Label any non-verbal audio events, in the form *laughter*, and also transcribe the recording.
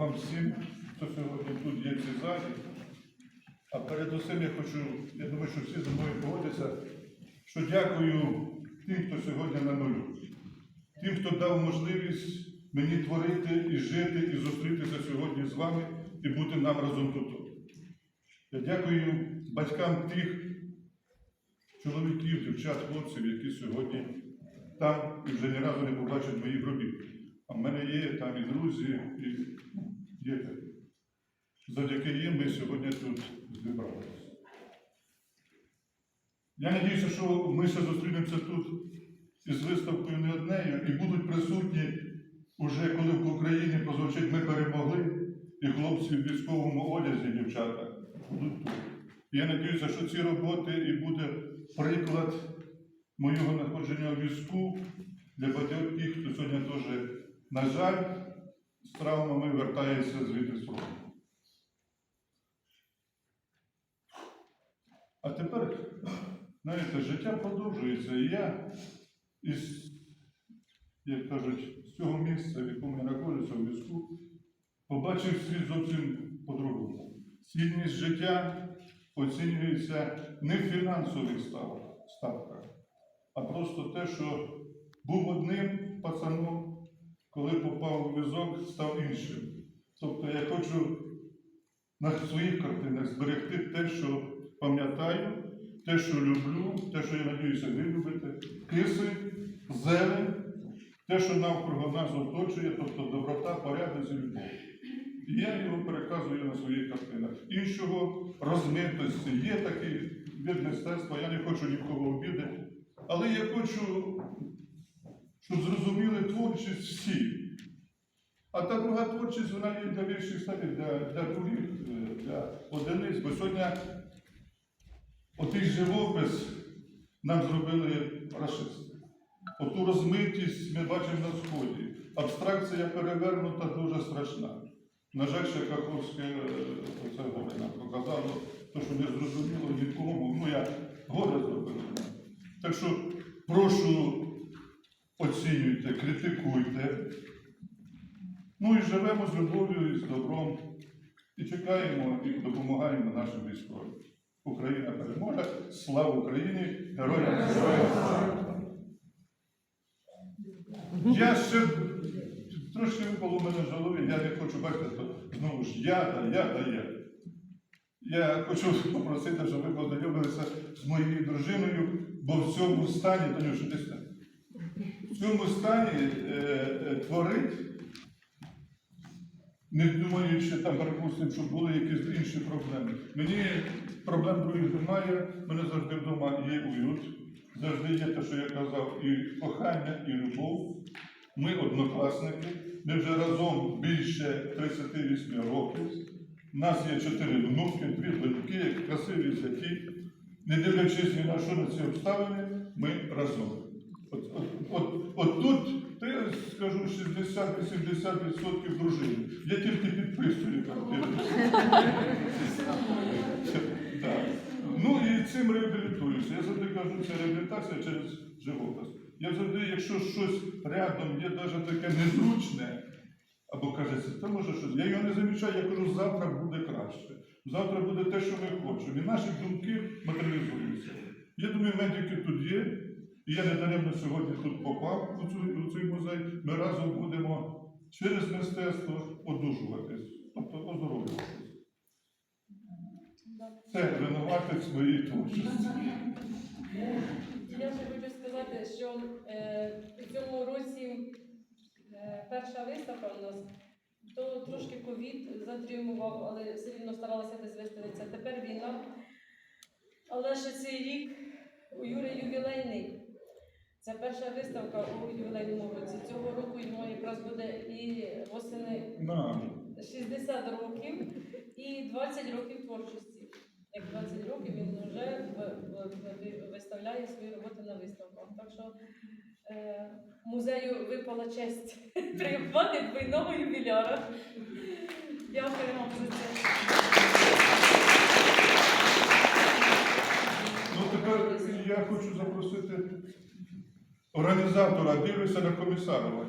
вам всім, хто сьогодні тут є в цій залі. А передусім я хочу, я думаю, що всі зі мною погодяться, що дякую тим, хто сьогодні на нулю. Тим, хто дав можливість мені творити і жити, і зустрітися сьогодні з вами і бути нам разом тут. Я дякую батькам тих чоловіків, дівчат, хлопців, які сьогодні там і вже ні разу не побачать моїх робіт. А в мене є там і друзі, і діти. Завдяки їм ми сьогодні тут зібралися. Я надіюся, що ми ще зустрінемося тут із виставкою не однею і будуть присутні уже коли в Україні прозвучить ми перемогли, і хлопці в військовому одязі, дівчата, будуть тут. Я надіюся, що ці роботи і буде приклад моєго знаходження у візку для багатьох тих, хто сьогодні теж, на жаль, з травмами вертається звідти з. А тепер, знаєте, життя продовжується, і я із, як кажуть, з цього місця, в якому я знаходжуся у візку, побачив світ зовсім по-другому. Цінність життя оцінюється не в фінансових ставках, а просто те, що був одним пацаном, коли попав у візок, став іншим. Тобто я хочу на своїх картинах зберегти те, що пам'ятаю, те, що люблю, те, що я надіюся, ви любите, киси, зелень, те, що навкруги нас оточує, тобто доброта, порядок і любов. І я його переказую на своїх картинах. Іншого розмитості є такий від мистецтва, я не хочу нікого обідати, але я хочу, щоб зрозуміли творчість всі. А та друга творчість, вона є для вищих ставів, для, для других, е, для одиниць. Бо сьогодні отий живопис нам зробили расисти. Оту розмитість ми бачимо на сході. Абстракція перевернута дуже страшна. На жаль, ще Каховське оце горе нам показало, то, що не зрозуміло нікому. Ну, я горе зробив. Так що критикуйте. Ну і живемо з любов'ю і з добром. І чекаємо і допомагаємо нашим військовим. Україна переможе. Слава Україні! Героям! Я ще трошки випало в мене голови, я не хочу бачити, то знову ж я та я та я. Я хочу попросити, щоб ви познайомилися з моєю дружиною, бо в цьому стані, Танюша, десь так. В цьому стані е, е, творить, не думаючи там, припустимо, що були якісь інші проблеми. Мені проблем других немає, мене завжди вдома є уют, завжди є те, що я казав, і кохання, і любов. Ми однокласники, ми вже разом більше 38 років. У нас є чотири внуки, дві доньки, красиві зяті. Не дивлячись ні на що на ці обставини, ми разом. 60-80% дружини. Я тільки підписую картину. *laughs* Так. Ну і цим реабілітуюся. Я завжди кажу, це реабілітація через живопис. Я завжди, якщо щось рядом є навіть таке незручне, або кажеться, то може щось. Я його не замічаю, я кажу, завтра буде краще. Завтра буде те, що ми хочемо. І наші думки матеріалізуються. Я думаю, медики тут є. І я недаремно сьогодні тут попав у, цю, у цей музей. Ми разом будемо через мистецтво одужуватись, тобто оздоровлюватись. Це винуватець моєї творчості. Я ще хочу сказати, що е, цьому році е, перша виставка у нас, то трошки ковід затримував, але все рівно старалася десь виставитися. Тепер війна. Але ще цей рік у Юри ювілейний. Це перша виставка у ювілейному році. Цього року йому якраз буде і восени 60 років і 20 років творчості. Як 20 років він вже виставляє свої роботи на виставках. Так що е, музею випала честь *laughs* приймати двойного ювіляра. Дякую вам за це. Ну тепер я хочу запросити організатора, дивлюся на комісарова.